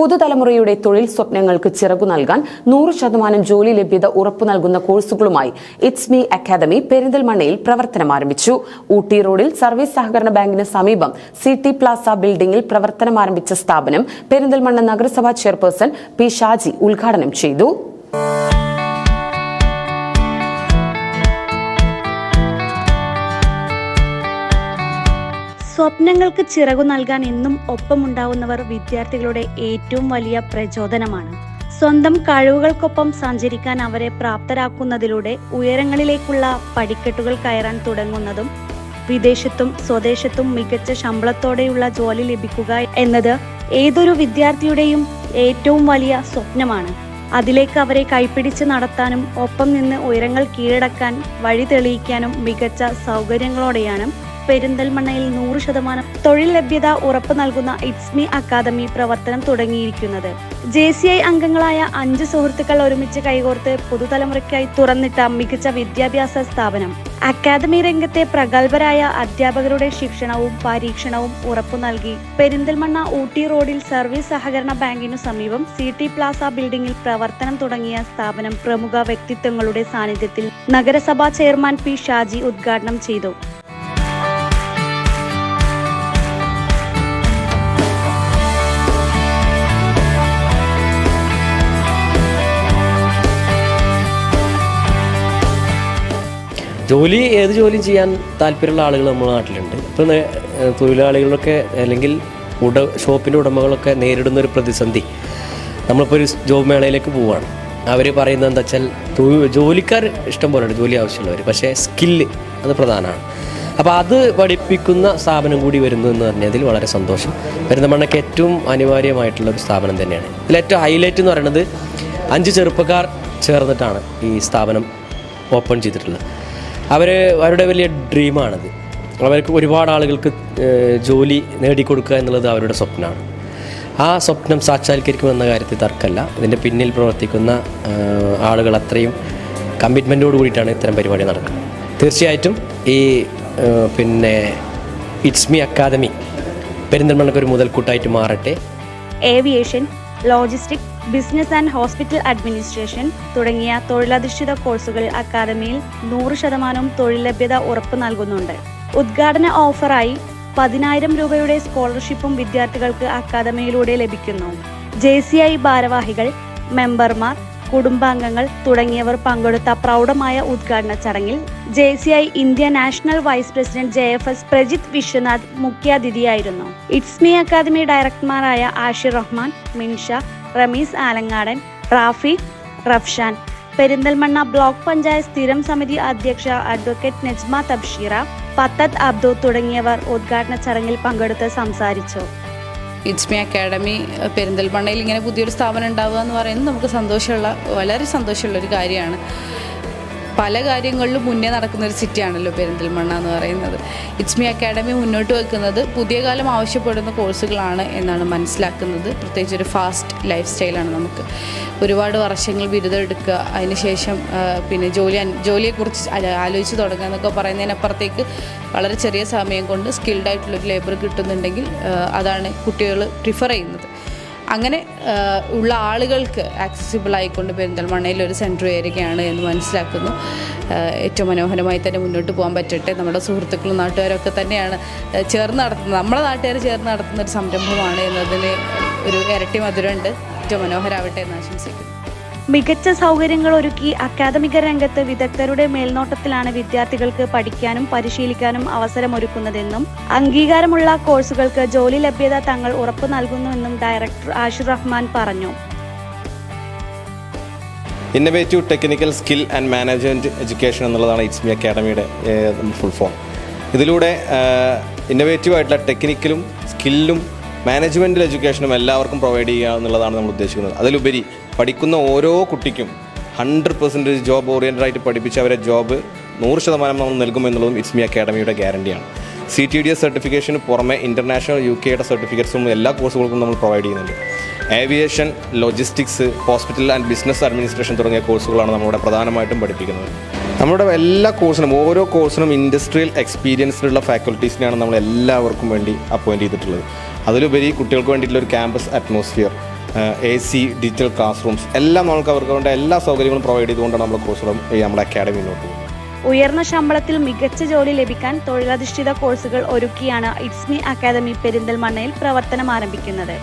പുതുതലമുറയുടെ തൊഴിൽ സ്വപ്നങ്ങൾക്ക് ചിറകു നൽകാൻ നൂറ് ശതമാനം ജോലി ലഭ്യത ഉറപ്പു നൽകുന്ന കോഴ്സുകളുമായി ഇറ്റ്സ് മീ അക്കാദമി പെരിന്തൽമണ്ണയിൽ പ്രവർത്തനം ആരംഭിച്ചു. ഊട്ടി റോഡിൽ സർവീസ് സഹകരണ ബാങ്കിന് സമീപം സിറ്റി പ്ലാസ ബിൽഡിംഗിൽ പ്രവർത്തനം ആരംഭിച്ച സ്ഥാപനം പെരിന്തൽമണ്ണ നഗരസഭാ ചെയർപേഴ്സൺ പി ഷാജി ഉദ്ഘാടനം ചെയ്തു. സ്വപ്നങ്ങൾക്ക് ചിറകു നൽകാൻ എന്നും ഒപ്പമുണ്ടാവുന്നവർ വിദ്യാർത്ഥികളുടെ ഏറ്റവും വലിയ പ്രചോദനമാണ്. സ്വന്തം കഴിവുകൾക്കൊപ്പം സഞ്ചരിക്കാൻ അവരെ പ്രാപ്തരാക്കുന്നതിലൂടെ ഉയരങ്ങളിലേക്കുള്ള പടിക്കെട്ടുകൾ കയറാൻ തുടങ്ങുന്നതും വിദേശത്തും സ്വദേശത്തും മികച്ച ശമ്പളത്തോടെയുള്ള ജോലി ലഭിക്കുക എന്നത് ഏതൊരു വിദ്യാർത്ഥിയുടെയും ഏറ്റവും വലിയ സ്വപ്നമാണ്. അതിലേക്ക് അവരെ കൈപ്പിടിച്ച് നടത്താനും ഒപ്പം നിന്ന് ഉയരങ്ങൾ കീഴടക്കാൻ വഴി തെളിയിക്കാനും മികച്ച സൗകര്യങ്ങളോടെയാണ് പെരിന്തൽമണ്ണയിൽ നൂറ് ശതമാനം തൊഴിൽ ലഭ്യത ഉറപ്പു നൽകുന്ന ഇറ്റ്സ്മി അക്കാദമി പ്രവർത്തനം തുടങ്ങിയിരിക്കുന്നത്. ജെ സി ഐ അംഗങ്ങളായ അഞ്ച് സുഹൃത്തുക്കൾ ഒരുമിച്ച് കൈകോർത്ത് പുതുതലമുറയ്ക്കായി തുറന്നിട്ട മികച്ച വിദ്യാഭ്യാസ സ്ഥാപനം. അക്കാദമി രംഗത്തെ പ്രഗത്ഭരായ അധ്യാപകരുടെ ശിക്ഷണവും പരീക്ഷണവും ഉറപ്പു നൽകി. പെരിന്തൽമണ്ണ ഊട്ടി റോഡിൽ സർവീസ് സഹകരണ ബാങ്കിനു സമീപം സി ടി പ്ലാസ ബിൽഡിംഗിൽ പ്രവർത്തനം തുടങ്ങിയ സ്ഥാപനം പ്രമുഖ വ്യക്തിത്വങ്ങളുടെ സാന്നിധ്യത്തിൽ നഗരസഭാ ചെയർമാൻ പി ഷാജി ഉദ്ഘാടനം ചെയ്തു. ജോലി ഏത് ജോലിയും ചെയ്യാൻ താല്പര്യമുള്ള ആളുകൾ നമ്മുടെ നാട്ടിലുണ്ട്. ഇപ്പം തൊഴിലാളികളൊക്കെ അല്ലെങ്കിൽ ഉട ഷോപ്പിന്റെ ഉടമകളൊക്കെ നേരിടുന്ന ഒരു പ്രതിസന്ധി. നമ്മളിപ്പോൾ ഒരു ജോബ് മേളയിലേക്ക് പോവുകയാണ് അവർ പറയുന്നത് എന്താ വെച്ചാൽ ജോലിക്കാർ ഇഷ്ടം പോലെയാണ് ജോലി ആവശ്യമുള്ളവർ. പക്ഷേ സ്കില്ല് അത് പ്രധാനമാണ്. അപ്പോൾ അത് പഠിപ്പിക്കുന്ന സ്ഥാപനം കൂടി വരുന്നു എന്ന് പറഞ്ഞതിൽ വളരെ സന്തോഷം. വരുന്ന മണ്ണൊക്കെ ഏറ്റവും അനിവാര്യമായിട്ടുള്ള ഒരു സ്ഥാപനം തന്നെയാണ്. ഇതിൽ ഏറ്റവും ഹൈലൈറ്റ് എന്ന് പറയുന്നത് അഞ്ച് ചെറുപ്പക്കാർ ചേർന്നിട്ടാണ് ഈ സ്ഥാപനം ഓപ്പൺ ചെയ്തിട്ടുള്ളത്. അവർ അവരുടെ വലിയ ഡ്രീമാണത്. അവർക്ക് ഒരുപാട് ആളുകൾക്ക് ജോലി നേടിക്കൊടുക്കുക എന്നുള്ളത് അവരുടെ സ്വപ്നമാണ്. ആ സ്വപ്നം സാക്ഷാത്കരിക്കുമെന്ന കാര്യത്തിൽ തർക്കമല്ല. ഇതിന്റെ പിന്നിൽ പ്രവർത്തിക്കുന്ന ആളുകൾ അത്രയും കമ്മിറ്റ്മെന്റോട് കൂടിയിട്ടാണ് ഇത്തരം പരിപാടി നടക്കുന്നത്. തീർച്ചയായിട്ടും ഈ പിന്നെ ഇറ്റ്സ് മീ അക്കാദമി പെരിന്തൽമണ്ണക്കൊരു മുതൽക്കൂട്ടായിട്ട് മാറട്ടെ. Aviation logistic business and hospital administration തുടങ്ങിയ തൊഴിലധിഷ്ഠിത കോഴ്സുകൾ അക്കാദമിയിൽ നൂറ് ശതമാനം തൊഴിൽ ലഭ്യത ഉറപ്പു നൽകുന്നുണ്ട്. ഉദ്ഘാടന ഓഫറായി പതിനായിരം രൂപയുടെ സ്കോളർഷിപ്പും വിദ്യാർത്ഥികൾക്ക് അക്കാദമിയിലൂടെ ലഭിക്കുന്നു. ജെ ഭാരവാഹികൾ മെമ്പർമാർ കുടുംബാംഗങ്ങൾ തുടങ്ങിയവർ പങ്കെടുത്ത പ്രൗഢമായ ഉദ്ഘാടന ചടങ്ങിൽ J C I India national vice president J F S Prajith Viswanath മുഖ്യാതിഥിയായിരുന്നു. It's me academy ഡയറക്ടർമാരായ ആഷിർ റഹ്മാൻ മിൻഷ റമീസ് ആലങ്ങാടൻ റാഫി റഫ്ഷാൻ പെരിന്തൽമണ്ണ ബ്ലോക്ക് പഞ്ചായത്ത് സ്ഥിരം സമിതി അധ്യക്ഷ അഡ്വക്കേറ്റ് നജ്മ തബ്ഷീറ പത്തത് അബ്ദു തുടങ്ങിയവർ ഉദ്ഘാടന ചടങ്ങിൽ പങ്കെടുത്ത് സംസാരിച്ചു. ഇറ്റ്സ് മി അക്കാഡമി പെരിന്തൽമണ്ണയിൽ ഇങ്ങനെ പുതിയൊരു സ്ഥാപനം ഉണ്ടാവുക എന്ന് പറയുന്നത് നമുക്ക് സന്തോഷമുള്ള വളരെ സന്തോഷമുള്ള ഒരു കാര്യമാണ്. പല കാര്യങ്ങളിലും മുന്നേ നടക്കുന്ന ഒരു സിറ്റിയാണല്ലോ പെരിന്തൽമണ്ണ എന്ന് പറയുന്നത്. ഇറ്റ്സ് മീ അക്കാഡമി മുന്നോട്ട് വെക്കുന്നത് പുതിയ കാലം ആവശ്യപ്പെടുന്ന കോഴ്സുകളാണ് എന്നാണ് മനസ്സിലാക്കുന്നത്. പ്രത്യേകിച്ച് ഒരു ഫാസ്റ്റ് ലൈഫ് സ്റ്റൈലാണ് നമുക്ക്. ഒരുപാട് വർഷങ്ങൾ ബിരുദം എടുക്കുക അതിനുശേഷം പിന്നെ ജോലി ജോലിയെക്കുറിച്ച് ആലോ- ആലോചിച്ച് തുടങ്ങുക എന്നൊക്കെ പറയുന്നതിനപ്പുറത്തേക്ക് വളരെ ചെറിയ സമയം കൊണ്ട് സ്കിൽഡ് ആയിട്ടുള്ളൊരു ലേബർ കിട്ടുന്നുണ്ടെങ്കിൽ അതാണ് കുട്ടികൾ പ്രിഫർ ചെയ്യുന്നത്. അങ്ങനെ ഉള്ള ആളുകൾക്ക് ആക്സസിബിൾ ആയിക്കൊണ്ട് പെരിന്തൽമണ്ണയിൽ ഒരു സെന്റർ വരികയാണ് എന്ന് മനസ്സിലാക്കുന്നു. ഏറ്റവും മനോഹരമായി തന്നെ മുന്നോട്ട് പോകാൻ പറ്റട്ടെ. നമ്മുടെ സുഹൃത്തുക്കളും നാട്ടുകാരൊക്കെ തന്നെയാണ് ചേർന്ന് നടത്തുന്നത്. നമ്മളെ നാട്ടുകാർ ചേർന്ന് നടത്തുന്ന ഒരു സംരംഭമാണ് എന്നതിന് ഒരു ഇരട്ടി മധുരമുണ്ട്. ഏറ്റവും മനോഹരമാവട്ടെ എന്ന് ആശംസിക്കുന്നു. മികച്ച സൗകര്യങ്ങൾ ഒരുക്കി അക്കാദമിക രംഗത്ത് വിദഗ്ധരുടെ മേൽനോട്ടത്തിലാണ് വിദ്യാർത്ഥികൾക്ക് പഠിക്കാനും പരിശീലിക്കാനും അവസരമൊരുക്കുന്നതെന്നും അംഗീകാരമുള്ള കോഴ്സുകൾക്ക് ജോലി ലഭ്യത തങ്ങൾ ഉറപ്പു നൽകുന്നുവെന്നും ഡയറക്ടർ ആഷിർ റഹ്മാൻ പറഞ്ഞു. Innovative technical skill and management education എന്നുള്ളതാണ് ഇറ്റ്സ് മി അക്കാഡമിയുടെ ഫുൾ ഫോം ഇതിലൂടെ ഇന്നവേറ്റീവ് ആയിട്ടുള്ള ടെക്നിക്കലും സ്കില്ലും മാനേജ്മെന്റൽ എഡ്യൂക്കേഷനും എല്ലാവർക്കും പ്രൊവൈഡ് ചെയ്യുക എന്നുള്ളതാണ് നമ്മൾ ഉദ്ദേശിക്കുന്നത്. അതിലുപരി പഠിക്കുന്ന ഓരോ കുട്ടിക്കും ഹൺഡ്രഡ് പെർസെന്റേജ് ജോബ് ഓറിയന്റഡ് ആയിട്ട് പഠിപ്പിച്ച് അവരെ ജോബ് നൂറ് ശതമാനം നമ്മൾ നൽകുമെന്നുള്ളതും ഇറ്റ്സ് മി അക്കാഡമിയുടെ ഗ്യാരണ്ടിയാണ് സി ടി ഡി എസ് സർട്ടിഫിക്കേഷന് പുറമെ ഇന്റർനാഷണൽ യു കെയുടെ സർട്ടിഫിക്കറ്റ്സും എല്ലാ കോഴ്സുകൾക്കും നമ്മൾ പ്രൊവൈഡ് ചെയ്യുന്നുണ്ട്. Aviation logistics hospital and business administration തുടങ്ങിയ കോഴ്സുകളാണ് നമ്മളിവിടെ പ്രധാനമായിട്ടും പഠിപ്പിക്കുന്നത്. നമ്മുടെ എല്ലാ കോഴ്സിനും ഓരോ കോഴ്സിനും ഇൻഡസ്ട്രിയൽ എക്സ്പീരിയൻസിലുള്ള ഫാക്കൽറ്റീസിനെയാണ് നമ്മൾ എല്ലാവർക്കും വേണ്ടി അപ്പോയിന്റ് ചെയ്തിട്ടുള്ളത്. അതിലുപരി കുട്ടികൾക്ക് വേണ്ടിയിട്ടുള്ള ഒരു campus atmosphere A C digital classrooms എല്ലാം നമുക്ക് അവർക്ക് വേണ്ട എല്ലാ സൗകര്യങ്ങളും പ്രൊവൈഡ് ചെയ്തുകൊണ്ടാണ് നമ്മൾ കോഴ്സുകളും ഈ നമ്മുടെ അക്കാഡമി മുന്നോട്ട് ഉയർന്ന ശമ്പളത്തിൽ മികച്ച ജോലി ലഭിക്കാൻ തൊഴിലധിഷ്ഠിത കോഴ്സുകൾ ഒരുക്കിയാണ് ഇറ്റ്സ്മി അക്കാദമി പെരിന്തൽമണ്ണയിൽ പ്രവർത്തനം ആരംഭിക്കുന്നത്.